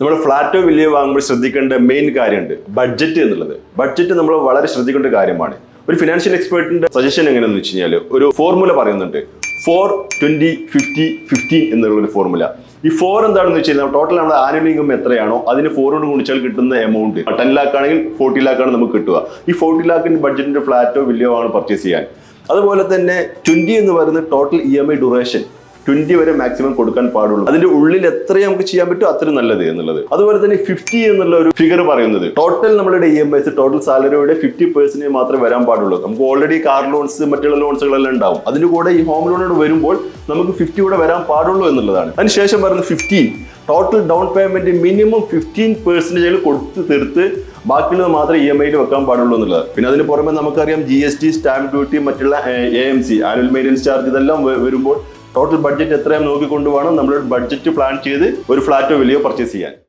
നമ്മൾ ഫ്ലാറ്റോ വലിയ വാങ്ങുമ്പോൾ ശ്രദ്ധിക്കേണ്ട മെയിൻ കാര്യമുണ്ട് ബഡ്ജറ്റ് എന്നുള്ളത്. ബഡ്ജറ്റ് നമ്മൾ വളരെ ശ്രദ്ധിക്കേണ്ട കാര്യമാണ്. ഒരു ഫിനാൻഷ്യൽ എക്സ്പേർട്ടിന്റെ സജഷൻ എങ്ങനെയാണെന്ന് വെച്ച് കഴിഞ്ഞാൽ ഒരു ഫോർമുല പറയുന്നുണ്ട്. ഫോർ ട്വന്റി ഫിഫ്റ്റി ഫിഫ്റ്റീൻ എന്നുള്ള ഒരു ഫോർമുല ഈ ഫോർ എന്താണെന്ന് വെച്ച് കഴിഞ്ഞാൽ ടോട്ടൽ നമ്മുടെ ആനുവൽ ഇൻകം എത്രയാണോ അതിന് ഫോറോട് ഗുണിച്ചാൽ കിട്ടുന്ന എമൗണ്ട് ടെൻ ലാക്ക് ആണെങ്കിൽ ഫോർട്ടി ലാക്ക് ആണ് നമുക്ക് കിട്ടുക. ഈ ഫോർട്ടി ലാക്കിന്റെ ബഡ്ജറ്റിന്റെ ഫ്ലാറ്റോ വലിയോ ആണ് പർച്ചേസ് ചെയ്യാൻ. അതുപോലെ തന്നെ ട്വന്റി എന്ന് പറയുന്നത് total E M I duration twenty വരെ മാക്സിമം കൊടുക്കാൻ പാടുള്ളൂ. അതിന്റെ ഉള്ളിൽ എത്ര നമുക്ക് ചെയ്യാൻ പറ്റും അത്രയും നല്ലത് എന്നുള്ളത്. അതുപോലെ തന്നെ ഫിഫ്റ്റി എന്നുള്ള ഒരു ഫിഗർ പറയുന്നത്. ടോട്ടൽ നമ്മളുടെ ഇ എം ഐസ് ടോട്ടൽ സാലറിയുടെ ഫിഫ്റ്റി പെർസെന്റ് മാത്രമേ വരാൻ പാടുള്ളൂ. നമുക്ക് ഓൾറെഡി കാർ ലോൺസ് മറ്റുള്ള ലോൺസുകളെല്ലാം ഉണ്ടാവും. അതിന്റെ കൂടെ ഈ ഹോം ലോണോട് വരുമ്പോൾ നമുക്ക് ഫിഫ്റ്റി കൂടെ വരാൻ പാടുള്ളൂ എന്നുള്ളതാണ്. അതിനുശേഷം പറയുന്നത് fifty total down payment minimum fifteen പെർസെന്റേജിൽ കൊടുത്ത് തീർത്ത് ബാക്കിയുള്ളത് മാത്രമേ ഇ എം ഐയിൽ വെക്കാൻ പാടുള്ളൂ എന്നുള്ളത്. പിന്നെ അതിന് പുറമെ നമുക്കറിയാം G S T stamp duty മറ്റുള്ള A M C annual maintenance charge ഇതെല്ലാം വരുമ്പോൾ ടോട്ടൽ ബഡ്ജറ്റ് എത്രയും നോക്കിക്കൊണ്ട് വേണം നമ്മൾ ബഡ്ജറ്റ് പ്ലാൻ ചെയ്ത് ഒരു ഫ്ലാറ്റോ വിലയോ പർച്ചേസ് ചെയ്യാൻ.